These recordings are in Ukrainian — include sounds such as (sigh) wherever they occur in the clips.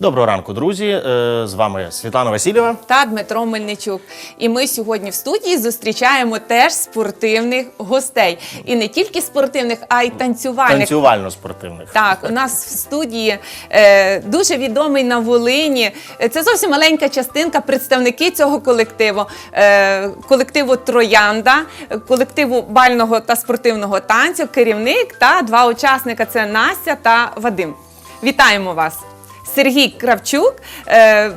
Доброго ранку, друзі. Е, З вами Світлана Васильєва. та Дмитро Мельничук. І ми сьогодні в студії зустрічаємо теж спортивних гостей. І не тільки спортивних, а й танцювальних. Танцювально-спортивних. Так, у нас в студії е, дуже відомий на Волині. Е, Це зовсім маленька частинка представники цього колективу, колективу Троянда, колективу бального та спортивного танцю, керівник та два учасника це Настя та Вадим. Вітаємо вас! Сергій Кравчук. е,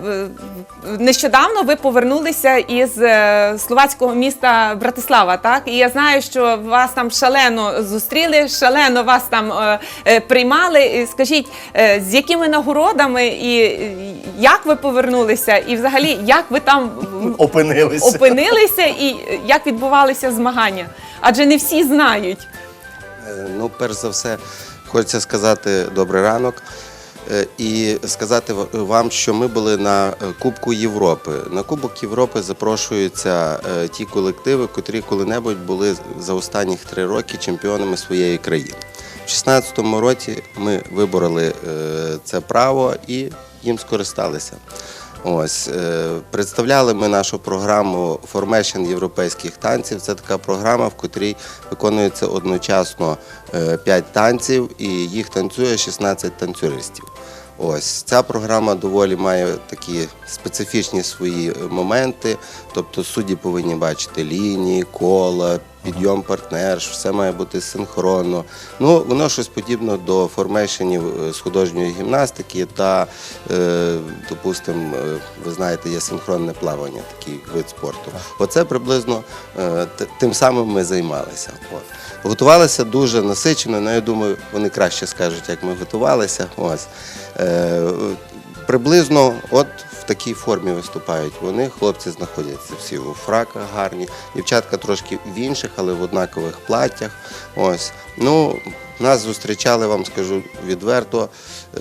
Нещодавно ви повернулися із е, словацького міста Братислава, так? І я знаю, що вас там шалено зустріли, шалено вас там е, приймали. Скажіть, з якими нагородами і як ви повернулися, і взагалі як ви там Опинилися. опинилися, і як відбувалися змагання? Адже не всі знають. Ну, перш за все, хочеться сказати добрий ранок. Е, І сказати вам, що ми були на е, Кубку Європи. На Кубок Європи запрошуються е, ті колективи, котрі коли-небудь були за останніх три роки чемпіонами своєї країни. У 2016 році ми вибороли це право і їм скористалися. Ось представляли ми нашу програму Formation європейських танців. Це така програма, в котрій виконується одночасно 5 танців, і їх танцює 16 танцюристів. Ось ця програма доволі має такі специфічні свої моменти. Тобто судді повинні бачити лінії, кола, підйом партнерш, все має бути синхронно. Ну, воно щось подібне до формейшенів е, з художньої гімнастики та, е, допустимо, е, ви знаєте, є синхронне плавання, такий вид спорту. Оце приблизно е, тим самим ми займалися. От. Готувалися дуже насичено, ну я думаю, вони краще скажуть, як ми готувалися. Ось. Е, приблизно от в такій формі виступають. Вони, хлопці, знаходяться всі у фраках гарні, дівчатка трошки в інших, але в однакових платтях. Ось. Ну, нас зустрічали, вам скажу відверто,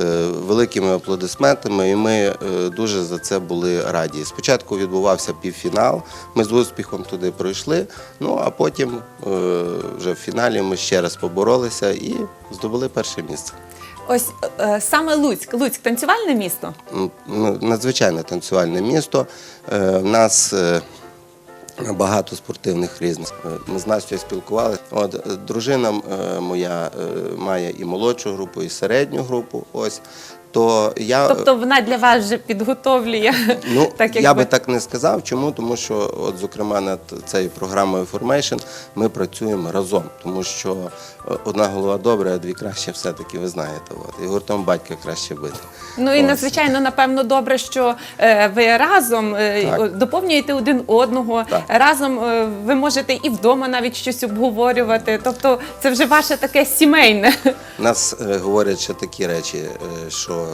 е, великими аплодисментами, і ми е, дуже за це були раді. Спочатку відбувався півфінал, ми з успіхом туди пройшли, ну а потім е, вже в фіналі ми ще раз поборолися і здобули перше місце. Ось е, саме Луцьк. Луцьк танцювальне місто. М, ну, надзвичайне танцювальне місто. Е, В нас е, багато спортивних різних. Е, Ми з Настю спілкувалися. Е, дружина е, моя е, має і молодшу групу, і середню групу. То я Тобто вона для вас вже підготовлює. Ну, (laughs) так, я би так не сказав. Чому? Тому що, от, зокрема, над цією програмою Formation ми працюємо разом, тому що е, одна голова добра, а дві краще все-таки ви знаєте. От. І гуртом батька краще бити. Ну і Ось. надзвичайно напевно добре, що е, ви разом е, доповнюєте один одного. Так. Разом е, ви можете і вдома навіть щось обговорювати. Тобто, це вже ваше таке сімейне. Нас е, говорять ще такі речі, е, що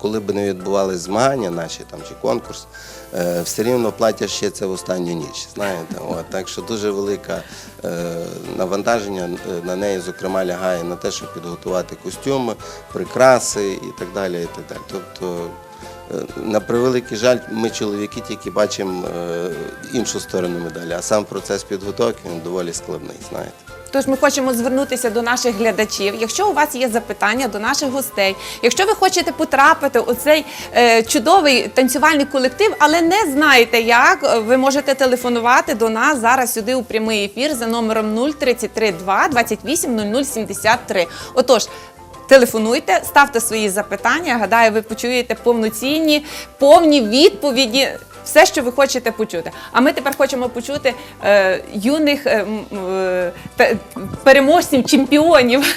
коли б не відбувалися змагання наші там чи конкурс, е, все рівно платять ще це в останню ніч. Знаєте, (laughs) от так що дуже велике навантаження е, на неї, зокрема, лягає на те, щоб підготувати костюми, прикраси і так далі. І так далі. Тобто, е, на превеликий жаль, ми чоловіки тільки бачимо іншу сторону медалі, а сам процес підготовки він доволі складний. Знаєте. Тож ми хочемо звернутися до наших глядачів. Якщо у вас є запитання до наших гостей, якщо ви хочете потрапити у цей е, чудовий танцювальний колектив, але не знаєте як, е, ви можете телефонувати до нас зараз сюди у прямий ефір за номером 033 2 28 00 73. Отож. Телефонуйте, ставте свої запитання. Гадаю, ви почуєте повноцінні, повні відповіді. Все, що ви хочете почути. А ми тепер хочемо почути е, юних е, е, переможців, чемпіонів.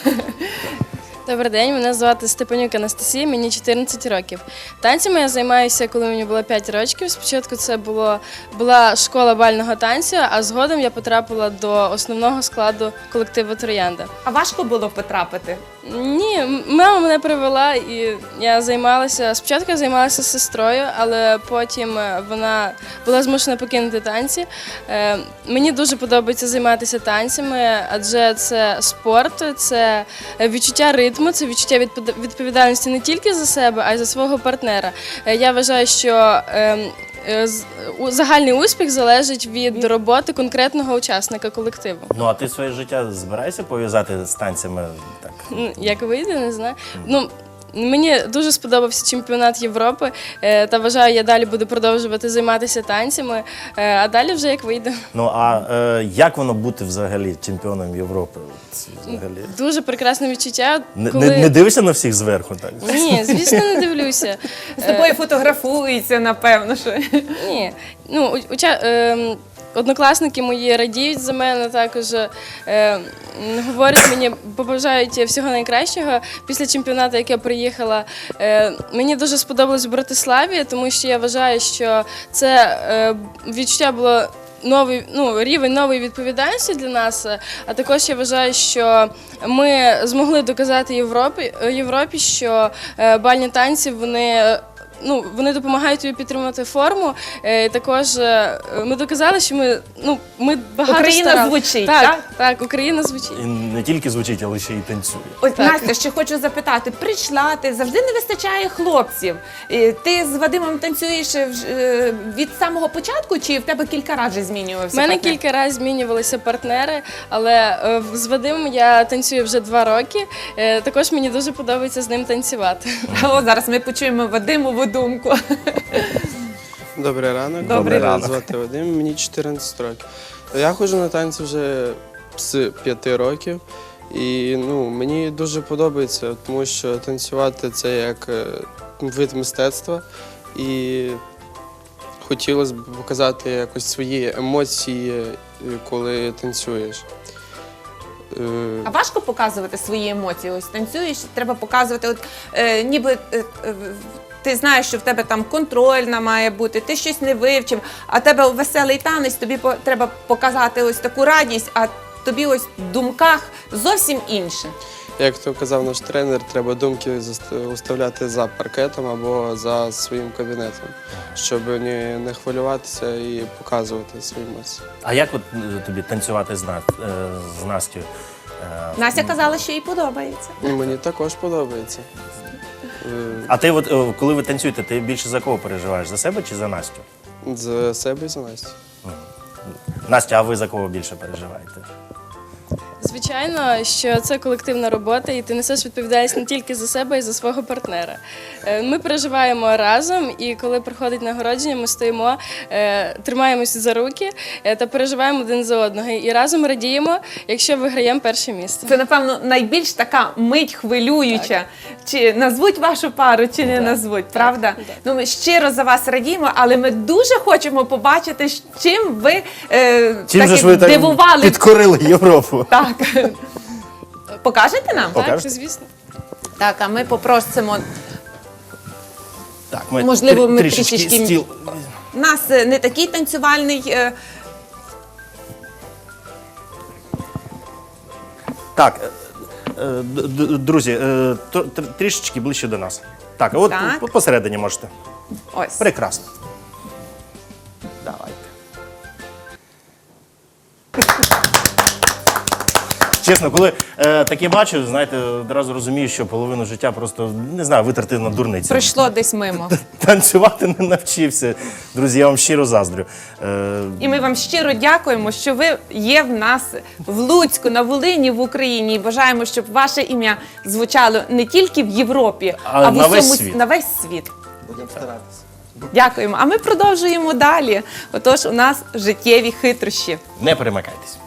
Добрий день, мене звати Степанюк Анастасія, мені 14 років. Танцями я займаюся, коли мені було 5 років. Спочатку це було, була школа бального танцю, а згодом я потрапила до основного складу колективу Троянда. А важко було потрапити. Ні, мама мене привела і я займалася. Спочатку я займалася з сестрою, але потім е, вона була змушена покинути танці. Е, Мені дуже подобається займатися танцями, адже це спорт, це відчуття ритму, це відчуття відповідальності не тільки за себе, а й за свого партнера. Е, Я вважаю, що ем, е, з- у- загальний успіх залежить від роботи конкретного учасника колективу. Ну а ти своє життя збираєшся пов'язати з танцями? Так. Як вийде, не знаю. Ну, Мені дуже сподобався чемпіонат Європи, е, та вважаю, я далі буду продовжувати займатися танцями, е, а далі вже як вийде. Ну а е, як воно бути взагалі чемпіоном Європи? Взагалі? Дуже прекрасне відчуття. Не, коли... не, не дивишся на всіх зверху, так? Ні, звісно, не дивлюся. З тобою фотографуються, напевно, що. Ні. Ну, уча... однокласники мої радіють за мене, також е, говорять мені, побажають всього найкращого після чемпіонату, як я приїхала. Е, мені дуже сподобалось в Братиславі, тому що я вважаю, що це е, відчуття було. Новий ну, рівень нової відповідальності для нас, а також я вважаю, що ми змогли доказати Європі, Європі що е, бальні танці вони ну, вони допомагають тобі підтримати форму. Е, також е, ми доказали, що ми, ну, ми багато Україна старали. звучить, так? так? Так, Україна звучить. І не тільки звучить, але ще й танцює. Ось Так. Настя, ще хочу запитати: прийшла ти завжди не вистачає хлопців. І Ти з Вадимом танцюєш е, вж- е, від самого початку, чи в тебе кілька разів змінювався? У мене партнер? кілька разів змінювалися партнери, але е, в- з Вадимом я танцюю вже два роки. Е, Також мені дуже подобається з ним танцювати. О, зараз ми почуємо Вадимову думку. Добрий ранок. Добрий Мене ранок. звати Вадим, мені 14 років. Я ходжу на танці вже з 5 років. І ну, мені дуже подобається, тому що танцювати це як е, вид мистецтва. І хотілося б показати якось свої емоції, е, коли танцюєш. Е, А важко показувати свої емоції? Ось танцюєш, треба показувати, от е, ніби. Е, е, ти знаєш, що в тебе там контрольна має бути, ти щось не вивчив, а в тебе веселий танець, тобі по- треба показати ось таку радість, а тобі ось в думках зовсім інше. Як то казав наш тренер, треба думки уставляти за паркетом або за своїм кабінетом, щоб не, не хвилюватися і показувати свої емоції. А як от е, тобі танцювати з, е, з Настю? Е, Настя казала, що їй подобається. Мені також подобається. Е, А ти, от, е, коли ви танцюєте, ти більше за кого переживаєш? За себе чи за Настю? За себе і за Настю. Настя, а ви за кого більше переживаєте? Звичайно, що це колективна робота, і ти несеш відповідальність не тільки за себе, а й за свого партнера. Е, Ми переживаємо разом, і коли приходить нагородження, ми стоїмо, е, тримаємося за руки е, та переживаємо один за одного. І разом радіємо, якщо виграємо перше місце. Це, напевно, найбільш така мить хвилююча. Чи назвуть вашу пару, чи не назвуть, правда? Ну, ми щиро за вас радіємо, але ми дуже хочемо побачити, чим ви е, Чим так же ж ви дивували. підкорили Європу? Так. Покажете нам? Покажете? Так, звісно. Так, а ми попросимо. Так, ми Можливо, ми трішечки трішечки- стіл. У нас е, не такий танцювальний. е, Так, е, е, д- д- друзі, е, тр- трішечки ближче до нас. Так, от Так. по- посередині можете. Ось. Прекрасно. Чесно, коли е, таке бачу, знаєте, одразу розумію, що половину життя просто не знаю, витратив на дурниці. Пройшло десь мимо. (laughs) Танцювати не навчився. Друзі, я вам щиро заздрю. Е, І ми вам щиро дякуємо, що ви є в нас в Луцьку, на Волині, в Україні. І бажаємо, щоб ваше ім'я звучало не тільки в Європі, А а, в на весь усьому світ. на весь світ. Будемо старатися. Дякуємо. А ми продовжуємо далі. Отож, у нас життєві хитрощі. не перемикайтесь.